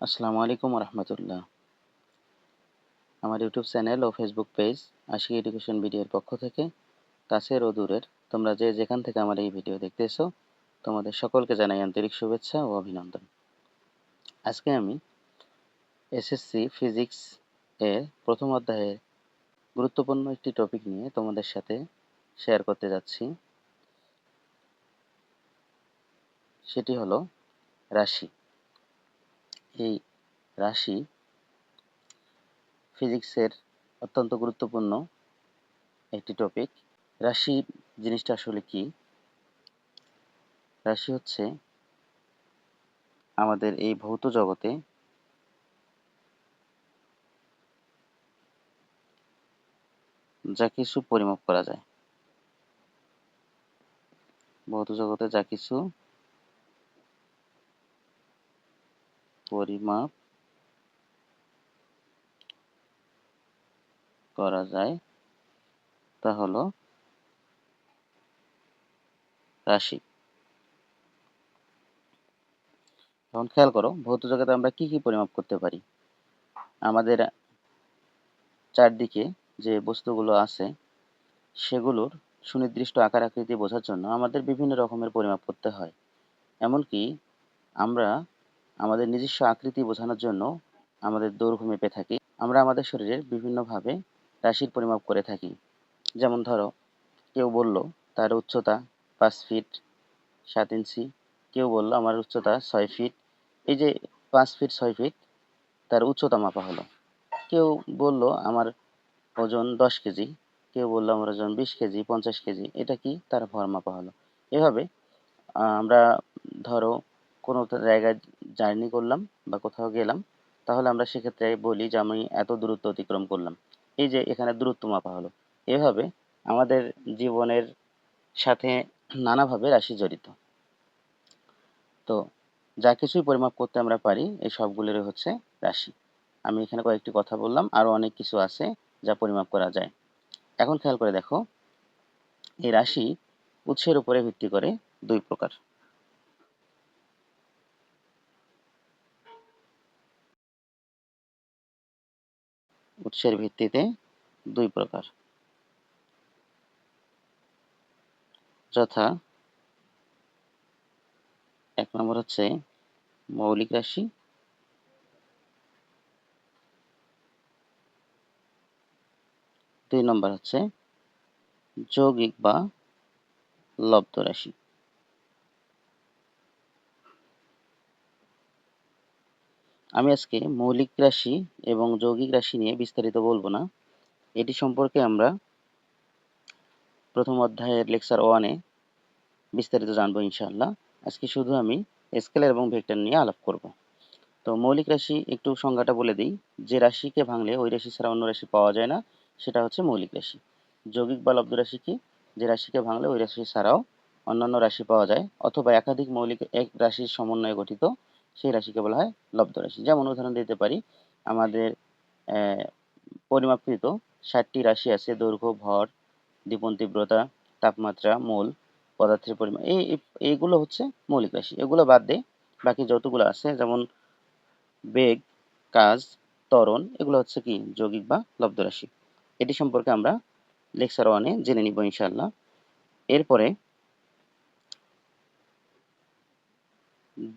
আসসালামু আলাইকুম রহমতুল্লাহ আমার ইউটিউব চ্যানেল ও ফেসবুক পেজ আশি এডুকেশন ভিডিওর পক্ষ থেকে, কাছের ও দূরের, তোমরা যে যেখান থেকে আমার এই ভিডিও দেখতেছো, তোমাদের সকলকে জানাই আন্তরিক শুভেচ্ছা ও অভিনন্দন। আজকে আমি এসএসসি ফিজিক্স এর প্রথম অধ্যায়ের গুরুত্বপূর্ণ একটি টপিক নিয়ে তোমাদের সাথে শেয়ার করতে যাচ্ছি। সেটি হলো রাশি। এই রাশি ফিজিক্সের অত্যন্ত গুরুত্বপূর্ণ একটি টপিক রাশি জিনিসটা আসলে কি? রাশি হচ্ছে আমাদের এই ভৌত জগতে যা কিছু পরিমাপ করা যায়। ভৌত জগতে যা কিছু পরিমাপ করা যায়, তা হলো রাশি। এখন খেয়াল করো, ভৌত জগতে আমরা কি কি পরিমাপ করতে পারি? আমাদের চারদিকে যে বস্তুগুলো আছে, সেগুলোর সুনির্দিষ্ট আকার আকৃতি বোঝার জন্য আমাদের বিভিন্ন রকমের পরিমাপ করতে হয়। এমনকি আমরা আমাদের নিজস্ব আকৃতি বোঝানোর জন্য আমাদের দৈর্ঘ্য মেপে থাকি। আমরা আমাদের শরীরের বিভিন্নভাবে রাশির পরিমাপ করে থাকি। যেমন ধরো, কেউ বলল, তার উচ্চতা পাঁচ ফিট সাত ইঞ্চি। কেউ বলল, আমার উচ্চতা ছয় ফিট। এই যে পাঁচ ফিট ছয় ফিট, তার উচ্চতা মাপা হলো। কেউ বলল, আমার ওজন দশ কেজি। কেউ বলল, আমার ওজন বিশ কেজি, পঞ্চাশ কেজি। এটা কি? তার ভর মাপা হলো। এভাবে আমরা ধরো কোনো জায়গায় জার্নি করলাম বা কোথাও গেলাম, তাহলে আমরা সেক্ষেত্রে বলি যে আমি এত দূরত্ব অতিক্রম করলাম। এই যে এখানে দূরত্ব মাপা হলো। এভাবে আমাদের জীবনের সাথে নানাভাবে রাশি জড়িত। তো যা কিছুই পরিমাপ করতে আমরা পারি, এই সবগুলোরই হচ্ছে রাশি। আমি এখানে কয়েকটি কথা বললাম, আরও অনেক কিছু আছে যা পরিমাপ করা যায়। এখন খেয়াল করে দেখো, এই রাশি উৎসের উপরে ভিত্তি করে দুই প্রকার। উৎসের ভিত্তিতে দুই প্রকার। যথা এক নম্বর হচ্ছে মৌলিক রাশি। দুই নম্বর হচ্ছে যৌগিক বা লব্ধ রাশি। আমি আজকে মৌলিক রাশি এবং যৌগিক রাশি নিয়ে বিস্তারিত বলব না। এটি সম্পর্কে আমরা প্রথম অধ্যায়ের লেকচার ওয়ানে বিস্তারিত জানব ইনশাআল্লাহ। আজকে শুধু আমি স্কেলার এবং ভেক্টর নিয়ে আলাপ করব। তো মৌলিক রাশি একটু সংজ্ঞাটা বলে দিই। যে রাশিকে ভাঙলে ওই রাশি ছাড়া অন্য রাশি পাওয়া যায় না, সেটা হচ্ছে মৌলিক রাশি। যৌগিক বা লব্ধ রাশি কি? যে রাশিকে ভাঙলে ওই রাশি ছাড়াও অন্যান্য রাশি পাওয়া যায়, অথবা একাধিক মৌলিক এক রাশির সমন্বয়ে গঠিত সেই রাশিকে বলা হয় লব্ধ রাশি। যেমন উদাহরণ দিতে পারি, আমাদের পরিমাপকৃত ষাটটি রাশি আছে, দৈর্ঘ্য, ভর দীপন তীব্রতা, তাপমাত্রা, মোল, পদার্থের পরিমাণ, এই এইগুলো হচ্ছে মৌলিক রাশি। এগুলো বাদ দিয়ে বাকি যতগুলো আছে, যেমন বেগ, কাজ, ত্বরণ, এগুলো হচ্ছে কি, যৌগিক বা লব্ধ রাশি। এটি সম্পর্কে আমরা লেকচার ওয়ানে জেনে নিব ইনশাল্লাহ এরপরে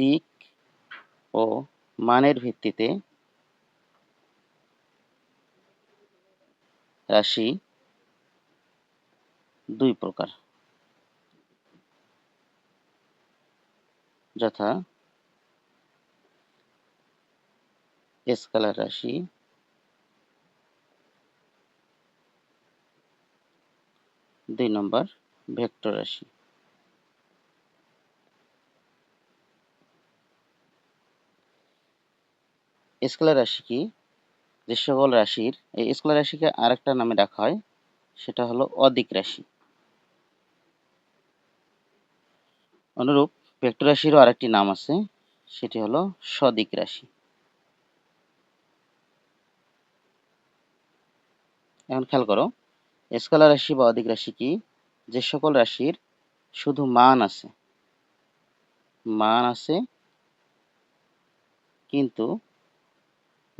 দিক ও মানের ভিত্তিতে রাশি দুই প্রকার। যথা স্কেলার রাশি দুই নম্বর ভেক্টর রাশি। স্কেলার রাশি কি? যে সকল রাশির, এই স্কেলার রাশিকে আরেকটা নামে ডাকা হয়, সেটা হলো অদিক রাশি। অনুরূপ, ভেক্টর রাশিরও আরেকটি নাম আছে, সেটি হলো সদিক রাশি। এখন খেয়াল করো, স্কেলার রাশি বা অদিক রাশি কি? যে সকল রাশির শুধু মান আছে। মান আছে, কিন্তু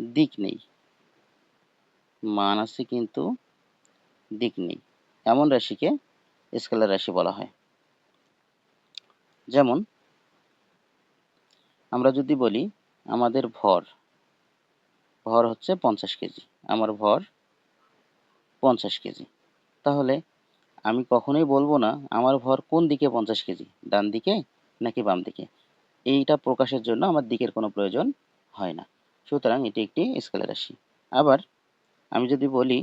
দিক নেই। মান আছে কিন্তু দিক নেই। এমন রাশিকে স্কেলার রাশি বলা হয়। যেমন, আমরা যদি বলি আমাদের ভর ভর হচ্ছে পঞ্চাশ কেজি। আমার ভর পঞ্চাশ কেজি। তাহলে আমি কখনোই বলব না আমার ভর কোন দিকে পঞ্চাশ কেজি? ডান দিকে নাকি বাম দিকে? এইটা প্রকাশের জন্য আমার দিকের কোনো প্রয়োজন হয় না। সুতরাং এটি একটি স্কেলার রাশি। আবার আমি যদি বলি,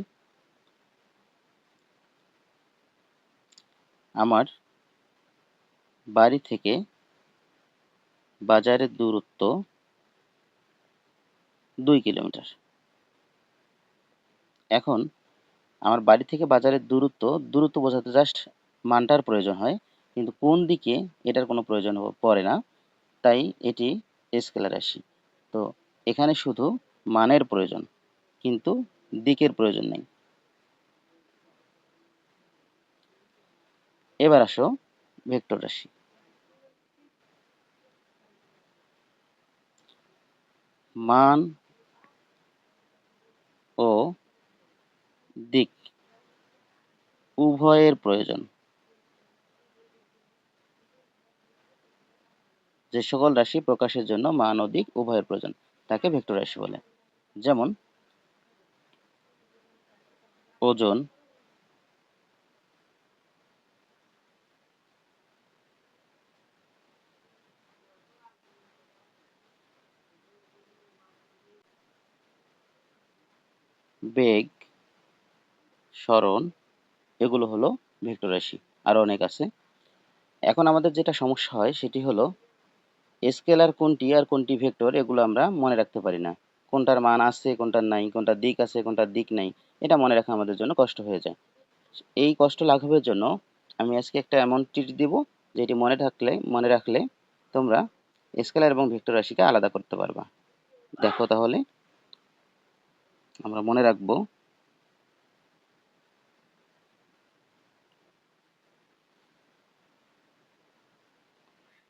আমার বাড়ি থেকে বাজারের দূরত্ব দুই কিলোমিটার। এখন আমার বাড়ি থেকে বাজারের দূরত্ব দূরত্ব বোঝাতে জাস্ট মানটার প্রয়োজন হয়, কিন্তু কোন দিকে এটার কোনো প্রয়োজন পড়ে না, তাই এটি স্কেলার রাশি। তো এখানে শুধু মানের প্রয়োজন, কিন্তু দিকের প্রয়োজন নেই। এবার আসো ভেক্টর রাশি। মান ও দিক উভয়ের প্রয়োজন। যে সকল রাশি প্রকাশের জন্য মান ও দিক উভয়ের প্রয়োজন। তাকে ভেক্টর রাশি বলে। যেমন, ওজন বেগ সরণ, এগুলো হলো ভেক্টর রাশি। আরও অনেক আছে। এখন আমাদের যেটা সমস্যা হয় সেটি হলো স্কেলার কোনটি আর কোনটি ভেক্টর এগুলো আমরা মনে রাখতে পারি না। কোনটার মান আছে, কোনটার নাই, কোনটার দিক আছে, কোনটার দিক নাই, এটা মনে রাখা আমাদের জন্য কষ্ট হয়ে যায়। এই কষ্ট লাঘবের জন্য আমি আজকে একটা এমন টিট দিব, যেটি মনে থাকলে, মনে রাখলে তোমরা স্কেলার এবং ভেক্টর রাশিকে আলাদা করতে পারবা। দেখো তাহলে, আমরা মনে রাখব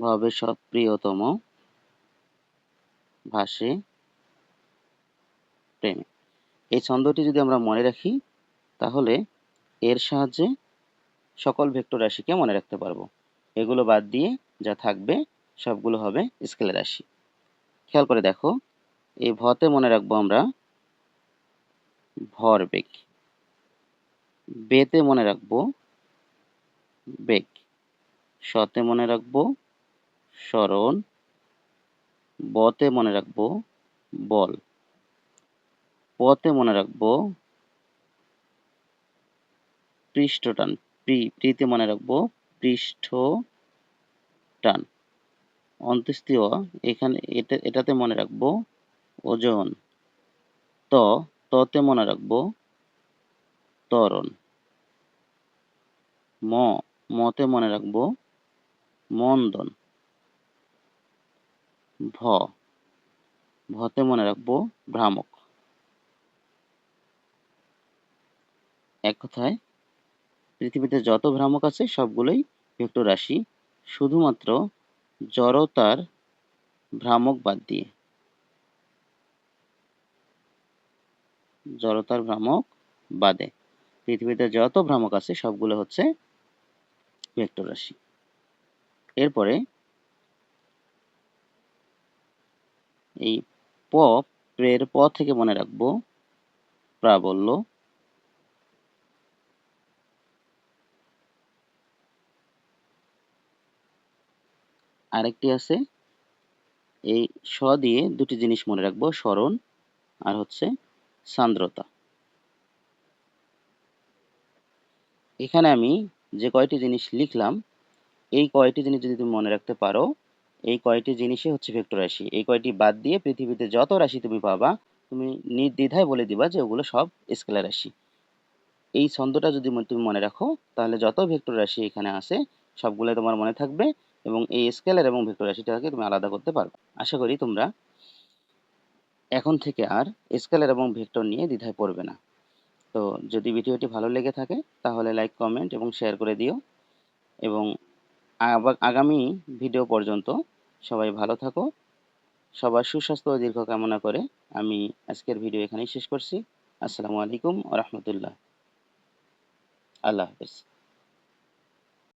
ভবিষ্যৎ প্রিয়তম ভাসে প্রেমে এই ছন্দটি যদি আমরা মনে রাখি, তাহলে এর সাহায্যে সকল ভেক্টর রাশিকে মনে রাখতে পারব। এগুলো বাদ দিয়ে যা থাকবে, সবগুলো হবে স্কেলার রাশি। খেয়াল করে দেখো, এই ভতে মনে রাখব আমরা ভরবেগ বেতে মনে রাখব বেগ। শতে মনে রাখব সরণ বতে মনে রাখব, বল। পতে মনে রাখব রাখব পৃষ্ঠটান প্রিতে মনে রাখব, পৃষ্ঠ টান। অন্ত্যেষ্টিয়, এখানে এটা এটাতে মনে রাখব, ওজন। ত, ততে মনে রাখব তরণ ম, মতে মনে রাখব, মন্দন। ভ, ভতে মনে রাখব, ভ্রামক। এক কথায়, পৃথিবীতে যত ভ্রামক আছে, সবগুলোই ভেক্টর রাশি। শুধুমাত্র জড়তার ভ্রামক বাদ দিয়ে। জড়তার ভ্রামক বাদে। পৃথিবীতে যত ভ্রামক আছে, সবগুলো হচ্ছে ভেক্টর রাশি। এরপরে এই প প্রের প থেকে মনে রাখব। প্রাবল্য আরেকটি আছে। এই স দিয়ে দুটি জিনিস মনে রাখব, স্মরণ আর হচ্ছে সান্দ্রতা। এখানে আমি যে কয়টি জিনিস লিখলাম, এই কয়টি জিনিস যদি তুমি মনে রাখতে পারো এই কয়টি জিনিসই হচ্ছে ভেক্টর রাশি। এই কয়টি বাদ দিয়ে পৃথিবীতে যত রাশি তুমি পাবা, তুমি নির্দ্বিধায় বলে দিবা যে ওগুলো সব স্কেলার রাশি। এই ছন্দটা যদি তুমি মনে রাখো, তাহলে যত ভেক্টর রাশি এখানে আছে সবগুলো তোমার মনে থাকবে এবং এই স্কেলার এবং ভেক্টর রাশিটাকে তুমি আলাদা করতে পারবে। আশা করি তোমরা এখন থেকে আর স্কেলার এবং ভেক্টর নিয়ে দ্বিধায় পড়বে না। তো যদি ভিডিওটি ভালো লেগে থাকে, তাহলে লাইক, কমেন্ট এবং শেয়ার করে দিও এবং আগামী ভিডিও পর্যন্ত সবাই ভালো থাকো। সবার সুস্বাস্থ্য ও দীর্ঘ কামনা করে আমি আজকের ভিডিও এখানেই শেষ করছি। আসসালামু আলাইকুম রহমতুল্লাহ। আল্লাহ হাফেজ।